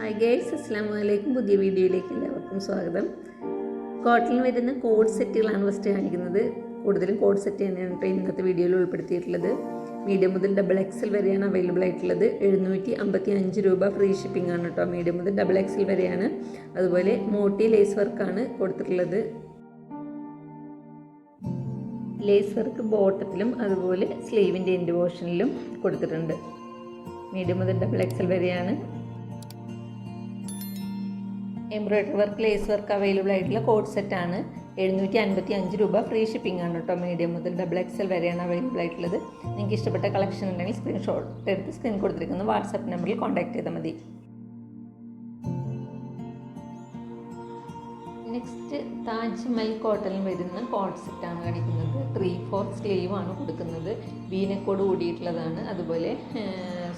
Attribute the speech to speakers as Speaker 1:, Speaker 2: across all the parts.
Speaker 1: Hi girls അസ്സാം വലൈക്കും പുതിയ വീഡിയോയിലേക്ക് എല്ലാവർക്കും സ്വാഗതം. കോട്ടണിൽ വരുന്ന കോഡ് സെറ്റുകളാണ് ഫസ്റ്റ് കാണിക്കുന്നത്. കൂടുതലും കോഡ് സെറ്റ് തന്നെയാണ് കേട്ടോ ഇന്നത്തെ വീഡിയോയിൽ ഉൾപ്പെടുത്തിയിട്ടുള്ളത്. മീഡിയം മുതൽ ഡബിൾ എക്സൽ വരെയാണ് അവൈലബിൾ ആയിട്ടുള്ളത്. എഴുന്നൂറ്റി അമ്പത്തി അഞ്ച് രൂപ ഫ്രീ ഷിപ്പിംഗ് ആണ് കേട്ടോ. മീഡിയം മുതൽ ഡബിൾ എക്സൽ വരെയാണ്. അതുപോലെ മോട്ടി ലേസ് വർക്കാണ് കൊടുത്തിട്ടുള്ളത്. ലേസ് വർക്ക് ബോട്ടത്തിലും അതുപോലെ സ്ലീവിന്റെ എൻഡ് പോർഷനിലും കൊടുത്തിട്ടുണ്ട്. മീഡിയം മുതൽ ഡബിൾ എക്സൽ വരെയാണ്. Embroidery work lace work available ആയിട്ടുള്ള കോഡ് സെറ്റാണ് എഴുന്നൂറ്റി അൻപത്തി അഞ്ച് രൂപ ഫ്രീ ഷിപ്പിംഗ് ആണ് കേട്ടോ മീഡിയം മുതൽ ഡബിൾ എക്സ് എക്സൽ വരെയാണ് അവൈലബിൾ ആയിട്ടുള്ളത്. നിങ്ങൾക്ക് ഇഷ്ടപ്പെട്ട കളക്ഷൻ ഉണ്ടെങ്കിൽ സ്ക്രീൻഷോട്ട് എടുത്ത് സ്ക്രീൻ കൊടുത്തിരിക്കുന്ന വാട്സാപ്പ് നമ്പറിൽ കോൺടാക്ട് ചെയ്താൽ മതി. നെക്സ്റ്റ് താജ്മഹൽ കോട്ടണിൽ വരുന്ന കോഡ് സെറ്റാണ് കാണിക്കുന്നത്. ത്രീ ഫോർ സ്ലീവ് ആണ് കൊടുക്കുന്നത്. വീനക്കോട് കൂടിയിട്ടുള്ളതാണ്. അതുപോലെ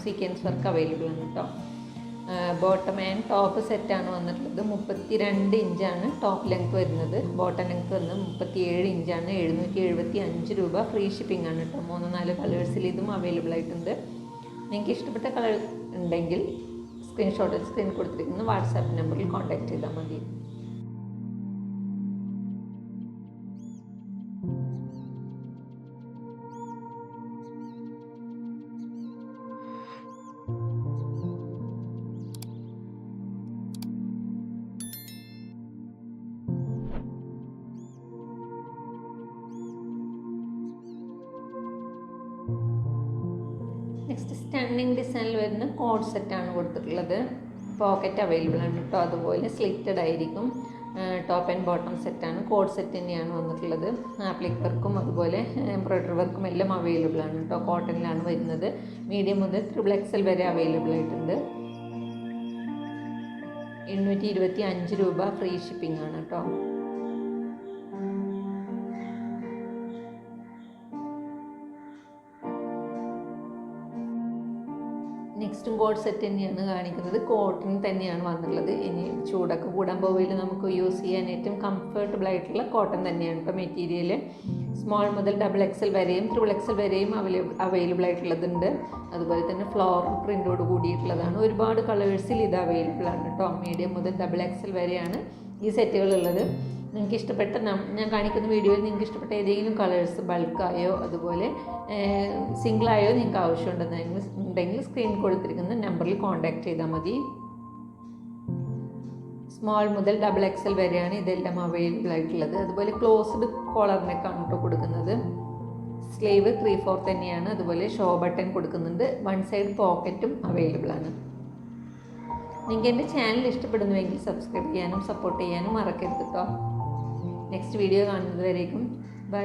Speaker 1: സീക്വൻസ് വർക്ക് അവൈലബിൾ ആണ് കേട്ടോ ബോട്ടം ആൻഡ് ടോപ്പ് സെറ്റാണ് വന്നിട്ടുള്ളത്. മുപ്പത്തി രണ്ട് ഇഞ്ചാണ് ടോപ്പ് ലെങ്ത് വരുന്നത്. ബോട്ടം ലെങ്ത് വന്ന് മുപ്പത്തി ഏഴ് ഇഞ്ചാണ് എഴുന്നൂറ്റി എഴുപത്തി അഞ്ച് രൂപ ഫ്രീ ഷിപ്പിംഗ് ആണ് കേട്ടോ മൂന്ന് നാല് കളേഴ്സിൽ ഇതും അവൈലബിൾ ആയിട്ടുണ്ട്. നിങ്ങൾക്ക് ഇഷ്ടപ്പെട്ട കളർ ഉണ്ടെങ്കിൽ സ്ക്രീൻഷോട്ട് സ്ക്രീൻ കൊടുത്തിരിക്കുന്ന വാട്സാപ്പ് നമ്പറിൽ കോൺടാക്റ്റ് ചെയ്താൽ മതി. നെക്സ്റ്റ് സ്റ്റണ്ണിങ് ഡിസൈനിൽ വരുന്ന കോഡ് സെറ്റാണ് കൊടുത്തിട്ടുള്ളത്. പോക്കറ്റ് അവൈലബിൾ ആണ് കേട്ടോ. അതുപോലെ സ്ലിറ്റഡ് ആയിരിക്കും. ടോപ്പ് ആൻഡ് ബോട്ടം സെറ്റാണ് കോഡ് സെറ്റ് തന്നെയാണ് വന്നിട്ടുള്ളത്. ആപ്ലിക് വർക്കും അതുപോലെ എംബ്രോയ്ഡറി വർക്കും എല്ലാം അവൈലബിൾ ആണ് കേട്ടോ. കോട്ടണിലാണ് വരുന്നത്. മീഡിയം മുതൽ ട്രിപ്പിൾ എക്സൽ വരെ അവൈലബിൾ ആയിട്ടുണ്ട്. എണ്ണൂറ്റി ഇരുപത്തി അഞ്ച് രൂപ ഫ്രീ ഷിപ്പിംഗ് ആണ് കേട്ടോ. നെക്സ്റ്റും കോഡ് സെറ്റ് തന്നെയാണ് കാണിക്കുന്നത്. കോട്ടൺ തന്നെയാണ് വന്നിട്ടുള്ളത്. ഇനി ചൂടൊക്കെ കൂടാൻ പോവുകയിൽ നമുക്ക് യൂസ് ചെയ്യാൻ ഏറ്റവും കംഫർട്ടബിൾ ആയിട്ടുള്ള കോട്ടൺ തന്നെയാണ് ഇപ്പോൾ മെറ്റീരിയൽ സ്മോൾ മുതൽ ഡബിൾ എക്സൽ വരെയും ത്രിബിൾ എക്സൽ വരെയും അവൈലബിൾ ആയിട്ടുള്ളതുണ്ട് അതുപോലെ തന്നെ ഫ്ലോർ പ്രിന്റോട് കൂടിയിട്ടുള്ളതാണ്. ഒരുപാട് കളേഴ്സിൽ ഇത് അവൈലബിൾ ആണ് കേട്ടോ മീഡിയം മുതൽ ഡബിൾ എക്സൽ വരെയാണ് ഈ സെറ്റുകളുള്ളത് നിങ്ങൾക്ക് ഇഷ്ടപ്പെട്ട ഞാൻ കാണിക്കുന്ന വീഡിയോയിൽ നിങ്ങൾക്ക് ഇഷ്ടപ്പെട്ട ഏതെങ്കിലും കളേഴ്സ് ബൾക്കായോ അതുപോലെ സിംഗിളായോ നിങ്ങൾക്ക് ആവശ്യമുണ്ടെന്നെങ്കിൽ ഉണ്ടെങ്കിൽ സ്ക്രീൻ കൊടുത്തിരിക്കുന്ന നമ്പറിൽ കോൺടാക്ട് ചെയ്താൽ മതി. സ്മോൾ മുതൽ ഡബിൾ എക്സൽ വരെയാണ് ഇതെല്ലാം അവൈലബിൾ ആയിട്ടുള്ളത്. അതുപോലെ ക്ലോസ്ഡ് കോളറിനൊക്കെയാണ് കേട്ടോ കൊടുക്കുന്നത്. സ്ലീവ് ത്രീ ഫോർ തന്നെയാണ്. അതുപോലെ ഷോ ബട്ടൺ കൊടുക്കുന്നുണ്ട്. വൺ സൈഡ് പോക്കറ്റും അവൈലബിൾ ആണ്. നിങ്ങൾക്ക് എന്റെ ചാനൽ ഇഷ്ടപ്പെടുന്നുവെങ്കിൽ സബ്സ്ക്രൈബ് ചെയ്യാനും സപ്പോർട്ട് ചെയ്യാനും മറക്കരുത് കേട്ടോ നെക്സ്റ്റ് വീഡിയോ കാണുന്നതുവരേക്കും. ബൈ